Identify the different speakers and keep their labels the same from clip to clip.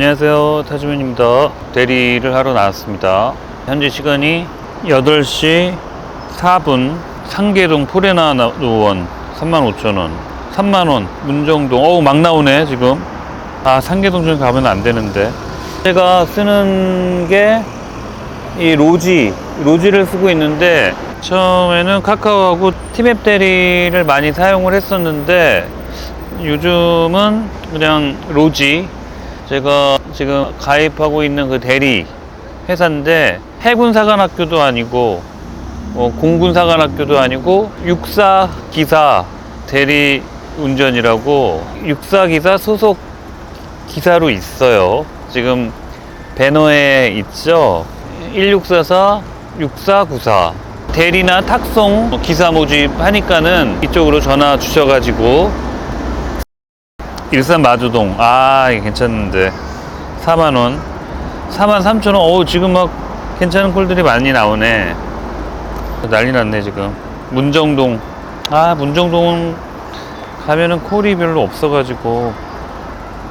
Speaker 1: 안녕하세요. 타주맨입니다. 대리를 하러 나왔습니다. 현재 시간이 8시 4분. 상계동 포레나 노원 35,000원. 3만원. 문정동. 어우, 막 나오네, 지금. 아, 상계동 좀 가면 안 되는데. 제가 쓰는 게 이 로지, 로지를 쓰고 있는데 처음에는 카카오하고 티맵 대리를 많이 사용을 했었는데 요즘은 그냥 로지 제가 지금 가입하고 있는 그 대리 회사인데 해군사관학교도 아니고 어, 공군사관학교도 아니고 육사 기사 대리 운전이라고 육사 기사 소속 기사로 있어요. 지금 배너에 있죠. 1644, 6494. 대리나 탁송 기사 모집 하니까는 이쪽으로 전화 주셔가지고 일산 마주동. 아, 괜찮은데. 4만원. 4만 3천원. 어우, 지금 막 괜찮은 콜들이 많이 나오네. 난리 났네, 지금. 문정동. 아, 문정동 가면은 콜이 별로 없어가지고.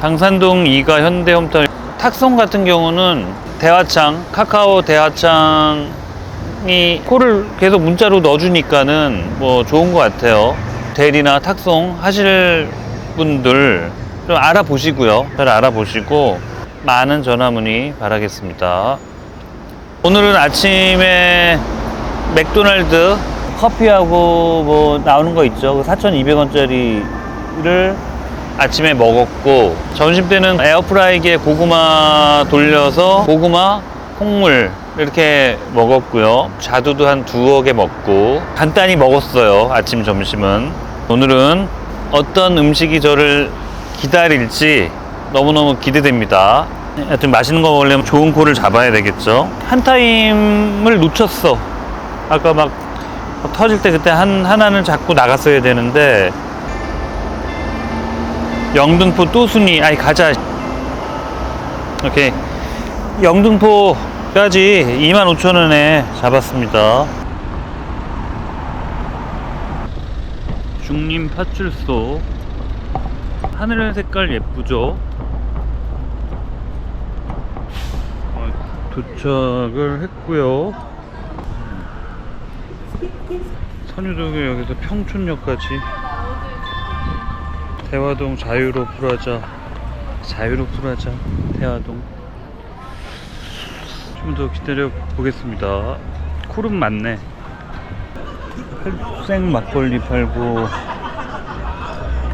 Speaker 1: 당산동 2가 현대홈타운. 탁송 같은 경우는 대화창, 카카오 대화창이 콜을 계속 문자로 넣어주니까는 뭐 좋은 것 같아요. 대리나 탁송 하실 분들 좀 알아보시고요. 잘 알아보시고 많은 전화 문의 바라겠습니다. 오늘은 아침에 맥도날드 커피하고 뭐 나오는 거 있죠. 그 4,200원짜리를 아침에 먹었고 점심 때는 에어프라이기에 고구마 돌려서 고구마 콩물 이렇게 먹었고요. 자두도 한개 먹고 간단히 먹었어요. 아침 점심은 오늘은 어떤 음식이 저를 기다릴지 너무너무 기대됩니다. 하여튼 맛있는 거 먹으려면 좋은 코를 잡아야 되겠죠. 한 타임을 놓쳤어. 아까 막 터질 때 그때 한 하나는 잡고 나갔어야 되는데 영등포 또순이 아이 가자 오케이 영등포까지 25,000원에 잡았습니다 중림 파출소. 하늘 색깔 예쁘죠? 어, 도착을 했고요. 선유동에 여기서 평촌역까지. 대화동 자유로 프라자. 자유로 프라자. 대화동. 좀 더 기다려 보겠습니다. 쿠름 많네 생 막걸리 팔고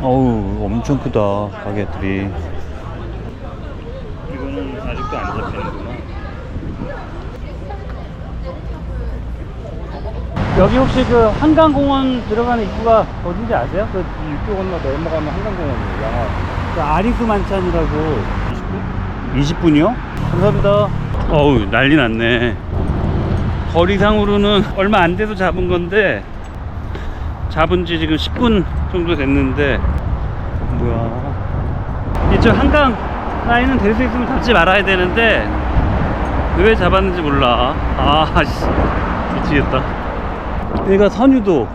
Speaker 1: 어우 엄청 크다 가게들이 이거는 아직도 안 잡히는구나
Speaker 2: 여기 혹시 그 한강공원 들어가는 입구가 어딘지 아세요? 그 이쪽 건너 넘어가면 한강공원이에요. 양화. 그 아리수 만찬이라고.
Speaker 1: 20분이요? 감사합니다. 어우, 난리 났네. 거리상으로는 얼마 안 돼서 잡은 건데, 잡은 지 지금 10분 정도 됐는데, 뭐야. 이쪽 한강 라인은 될 수 있으면 잡지 말아야 되는데, 왜 잡았는지 몰라. 아, 씨. 미치겠다. 여기가 선유도.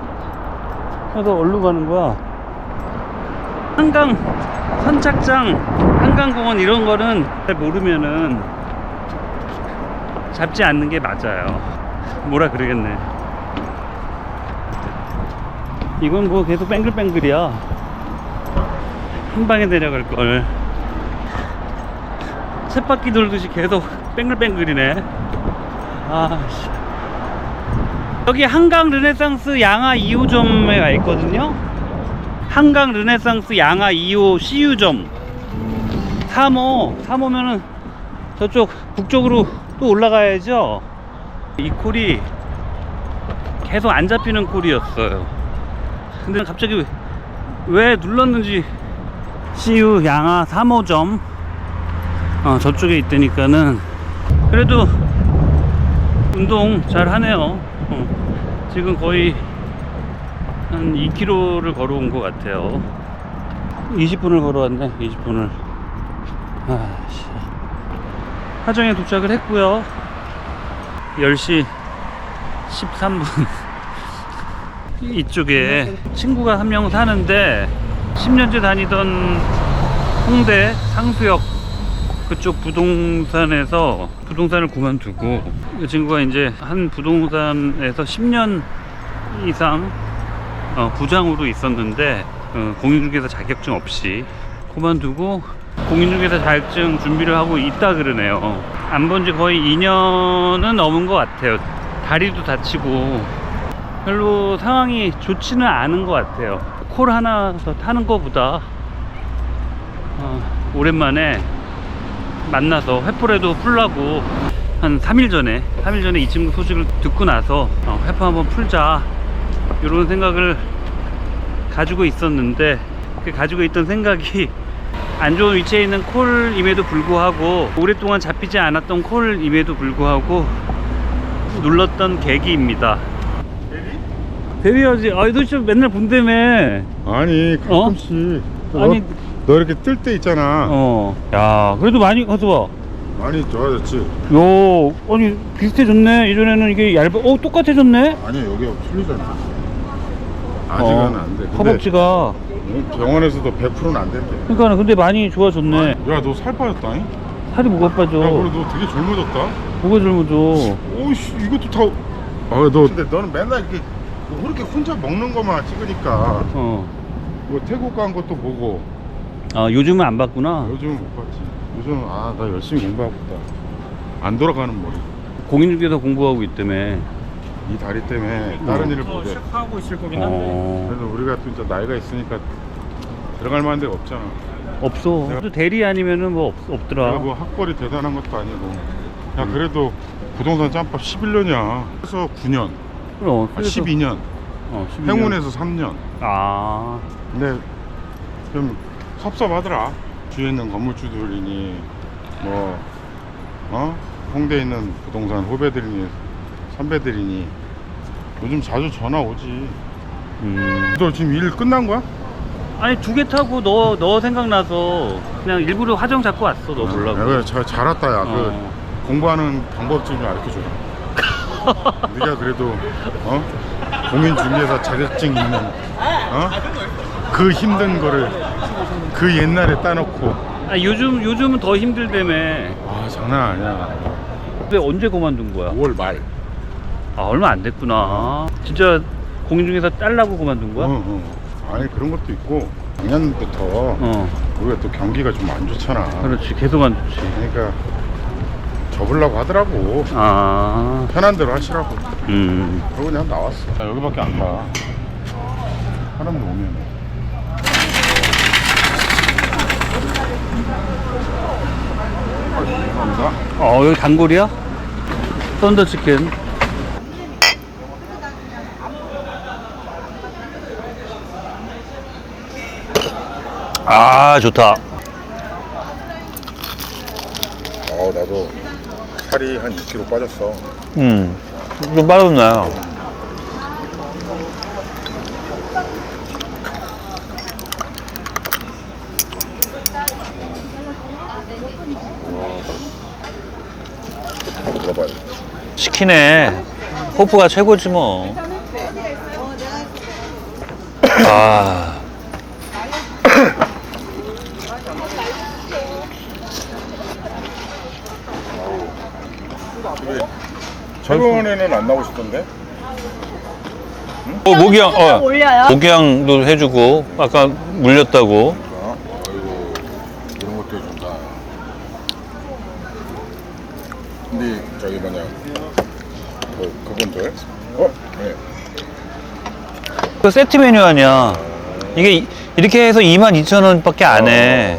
Speaker 1: 그래서 어디로 가는 거야? 한강 선착장, 한강공원 이런 거는 잘 모르면은 잡지 않는 게 맞아요. 뭐라 그러겠네. 이건 뭐 계속 뱅글뱅글이야. 한 방에 내려갈 걸. 쳇바퀴 돌듯이 계속 뱅글뱅글이네. 아, 씨. 여기 한강 르네상스 양화 2호점에 가 있거든요. 한강 르네상스 양화 2호 CU점 3호 3호면은 저쪽 북쪽으로 또 올라가야죠 이 콜이 계속 안 잡히는 콜이었어요 근데 갑자기 왜, 왜 눌렀는지 CU 양화 3호점 어, 저쪽에 있다니까는 그래도 운동 잘 하네요 어, 지금 거의 한 2km를 걸어온 것 같아요. 20분을 걸어왔네, 20분을. 아씨. 하정에 도착을 했고요. 10시 13분. 이쪽에 친구가 한 명 사는데 10년째 다니던 홍대 상수역 그쪽 부동산에서 부동산을 그만두고 그 친구가 이제 한 부동산에서 10년 이상 어, 부장으로 있었는데 어, 공인중개사 자격증 없이 그만두고 공인중개사 자격증 준비를 하고 있다 그러네요. 안 본 지 거의 2년은 넘은 것 같아요. 다리도 다치고 별로 상황이 좋지는 않은 것 같아요. 콜 하나 더 타는 것보다 어, 오랜만에 만나서 회포라도 풀라고 한 3일 전에 3일 전에 이 친구 소식을 듣고 나서 어, 회포 한번 풀자 이런 생각을 가지고 있었는데 그 가지고 있던 생각이 안 좋은 위치에 있는 콜임에도 불구하고 오랫동안 잡히지 않았던 콜임에도 불구하고 눌렀던 계기입니다. 대리하지. 아, 너 진짜 맨날 본다며.
Speaker 3: 아니 가끔씩 너,
Speaker 1: 아니.
Speaker 3: 너 이렇게 뜰 때 있잖아
Speaker 1: 어. 야, 그래도 많이 가서
Speaker 3: 많이 좋아졌지
Speaker 1: 봐. 요, 아니 비슷해졌네. 예전에는 이게 얇아. 어, 똑같아졌네.
Speaker 3: 아니 여기가 풀리잖아 아직은
Speaker 1: 어,
Speaker 3: 안돼
Speaker 1: 허벅지가.
Speaker 3: 병원에서도 100%는 안 된대
Speaker 1: 그러니까 근데 많이 좋아졌네.
Speaker 3: 야너 살 빠졌다잉?
Speaker 1: 살이 뭐가 빠져?
Speaker 3: 야 그래 너 되게 젊어졌다
Speaker 1: 뭐가 젊어져?
Speaker 3: 오이씨 이것도 다 아너 근데 너는 맨날 이렇게 뭐 그렇게 혼자 먹는 것만 찍으니까
Speaker 1: 어.
Speaker 3: 뭐 태국 간 것도 보고
Speaker 1: 아, 요즘은 안 봤구나.
Speaker 3: 요즘은 못 봤지 요즘은 아나 열심히 공부하고 있다 안 돌아가는 머리
Speaker 1: 공인중개사 공부하고 있다며.
Speaker 3: 이 다리 때문에 다른 일을 못해
Speaker 1: 하고 있을 거긴
Speaker 3: 어. 그래서 우리가 또 이제 나이가 있으니까 들어갈 만한 데가 없잖아.
Speaker 1: 없어. 또 대리 아니면은 뭐 없, 없더라.
Speaker 3: 내가 뭐 학벌이 대단한 것도 아니고. 야 그래도 부동산 짬밥 11년이야. 그래서 9년,
Speaker 1: 그럼.
Speaker 3: 아,
Speaker 1: 그래서-
Speaker 3: 12년,
Speaker 1: 어, 12년.
Speaker 3: 행운에서 3년.
Speaker 1: 아.
Speaker 3: 근데 좀 섭섭하더라. 주위에 있는 건물주들이니 뭐 어? 홍대에 있는 부동산 후배들이니 선배들이니 요즘 자주 전화 오지.
Speaker 1: 음.
Speaker 3: 너 지금 일 끝난 거야?
Speaker 1: 아니 두 개 타고 너 너 생각나서 그냥 일부러 화정 잡고 왔어 너 몰라고.
Speaker 3: 야, 그래, 잘, 잘 왔다 야.
Speaker 1: 어.
Speaker 3: 그 공부하는 방법 좀 알려줘. 네가 그래도 어 공인중개사 자격증 있는 어? 그 힘든 거를 그 옛날에 따놓고
Speaker 1: 아 요즘 요즘은 더 힘들다며.
Speaker 3: 아 장난 아니야.
Speaker 1: 근데 언제 그만둔 거야?
Speaker 3: 5월 말.
Speaker 1: 아 얼마 안 됐구나. 진짜 공인중개사 딸라고 그만둔 거야?
Speaker 3: 어, 어. 아니 그런 것도 있고 작년부터
Speaker 1: 어.
Speaker 3: 우리가 또 경기가 좀 안 좋잖아.
Speaker 1: 그렇지 계속 안 좋지.
Speaker 3: 그러니까 접으려고 하더라고.
Speaker 1: 아.
Speaker 3: 편한 대로 하시라고.
Speaker 1: 음.
Speaker 3: 그러고 그냥 나왔어. 나 여기밖에 안 가. 사람들 오면. 아, 감사합니다.
Speaker 1: 어 여기 단골이야? 썬더 치킨. 아 좋다.
Speaker 3: 어, 나도 살이 한 2kg 빠졌어.
Speaker 1: 음. 좀.
Speaker 3: 물어봐야 돼.
Speaker 1: 시키네. 호프가 최고지 뭐. 아.
Speaker 3: 최근에는 안 나오시던데?
Speaker 4: 어, 모기향, 어,
Speaker 5: 올려요?
Speaker 4: 모기향도 해주고, 아까 물렸다고.
Speaker 3: 어? 아이고, 이런 것도 해준다. 근데 저기 뭐냐, 그, 그분들? 어? 네.
Speaker 4: 그 세트 메뉴 아니야. 이게 이- 이렇게 해서 22,000원 밖에 안 해.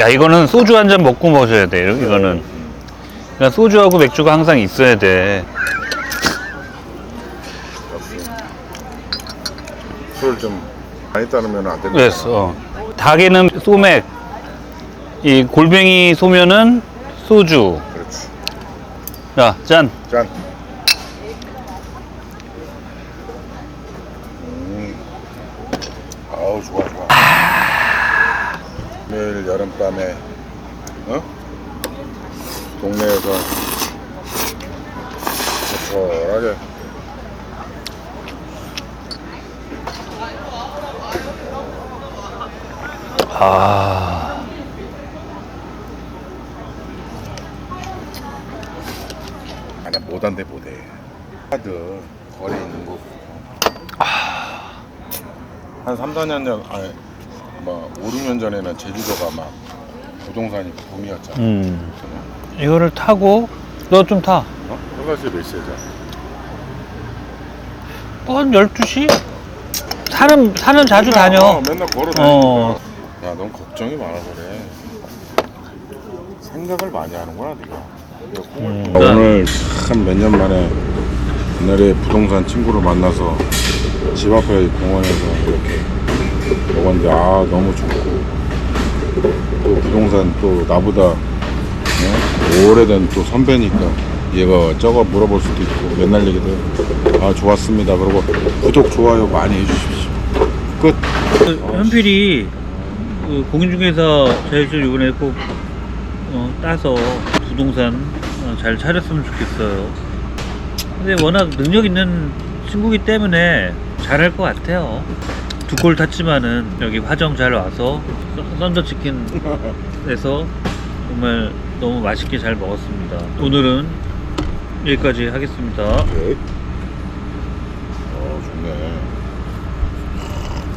Speaker 4: 야, 이거는 소주 한 잔 먹고 마셔야 돼, 이거- 이거는. 그냥 소주하고 맥주가 항상 있어야 돼.
Speaker 3: 술좀 많이 따르면 안 된다.
Speaker 4: 그래서, 어. 닭에는 소맥, 이 골뱅이 소면은 소주.
Speaker 3: 그렇지.
Speaker 4: 자, 짠.
Speaker 3: 짠. 음. 아우 좋아 좋아. 매일 여름밤에 어? 동네에서 적절하게
Speaker 4: 아.
Speaker 3: 아니 못한데 못해. 하드 거리에 있는 거한 아. 3, 4년 전 아니 막 5, 6년 전에는 제주도가 막 부동산이 붐이었잖아.
Speaker 1: 음. 이거를 타고 너 좀 타.
Speaker 3: 어? 현가씨 몇 시에자?
Speaker 1: 한 12시? 산은, 산은 자주 다녀.
Speaker 3: 어, 맨날 걸어 다니니까.
Speaker 1: 어.
Speaker 3: 야, 넌 걱정이 많아 그래. 생각을 많이 하는구나, 네가. 네가 꿈을
Speaker 1: 음.
Speaker 3: 꿔. 오늘 참 몇 년 만에 옛날에 부동산 친구를 만나서 집 앞에 공원에서 이렇게 먹었는데 아 너무 좋고 또 부동산 또 나보다 어? 오래된 또 선배니까 얘가 저거 물어볼 수도 있고 맨날 얘기도. 아 좋았습니다 그리고 구독 좋아요 많이 해주십시오
Speaker 1: 끝그 현필이 그 공인중개사 자격증 이번에 꼭 어, 따서 부동산 어, 잘 차렸으면 좋겠어요. 근데 워낙 능력 있는 친구기 때문에 잘할 것 같아요. 두 골 탔지만은 여기 화정 잘 와서 썬- 썬더 치킨에서 정말 너무 맛있게 잘 먹었습니다. 오늘은 여기까지 하겠습니다.
Speaker 3: 네.